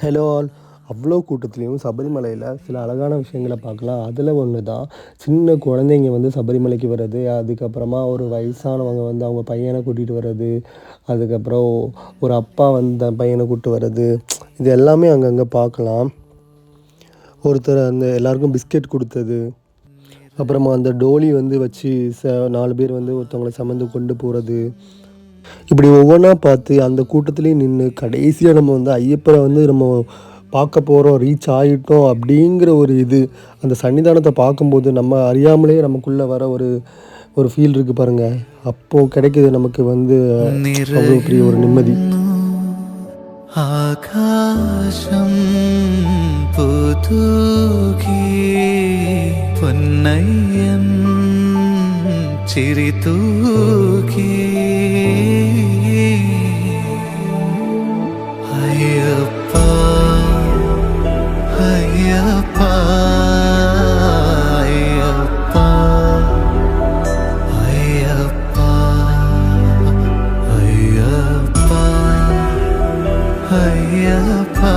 Hello all அவ்வளோ கூட்டத்துலேயும் சபரிமலையில் சில அழகான விஷயங்களை பார்க்கலாம். அதில் ஒன்று தான் சின்ன குழந்தைங்க வந்து சபரிமலைக்கு வர்றது அதுக்கப்புறமா ஒரு வயசானவங்க வந்து அவங்க பையனை கூட்டிகிட்டு வர்றது அதுக்கப்புறம் ஒரு அப்பா வந்து தன் பையனை கூப்பிட்டு வர்றது இது எல்லாமே அங்கங்கே பார்க்கலாம். ஒருத்தர் அந்த எல்லாருக்கும் பிஸ்கெட் கொடுத்தது. அப்புறமா அந்த டோலி வந்து வச்சு ச நாலு பேர் வந்து ஒருத்தவங்களை சுமந்து கொண்டு போகிறது இப்படி ஒவ்வொன்றா பார்த்து அந்த கூட்டத்துலேயும் நின்று கடைசியாக நம்ம வந்து ஐயப்பரை வந்து நம்ம பார்க்க போகிறோம் ரீச் ஆகிட்டோம் அப்படிங்கிற ஒரு இது. அந்த சன்னிதானத்தை பார்க்கும்போது நம்ம அறியாமலே நமக்குள்ளே வர ஒரு ஒரு ஃபீல் இருக்குது பாருங்கள் அப்போது கிடைக்கிது நமக்கு வந்து அவ்வளோ பெரிய ஒரு நிம்மதி. ஆகாசம் புதுகி Ponnaiyan ciri tuki ayapa ayapa ayapa ayapa ayapa ayapa, ayapa.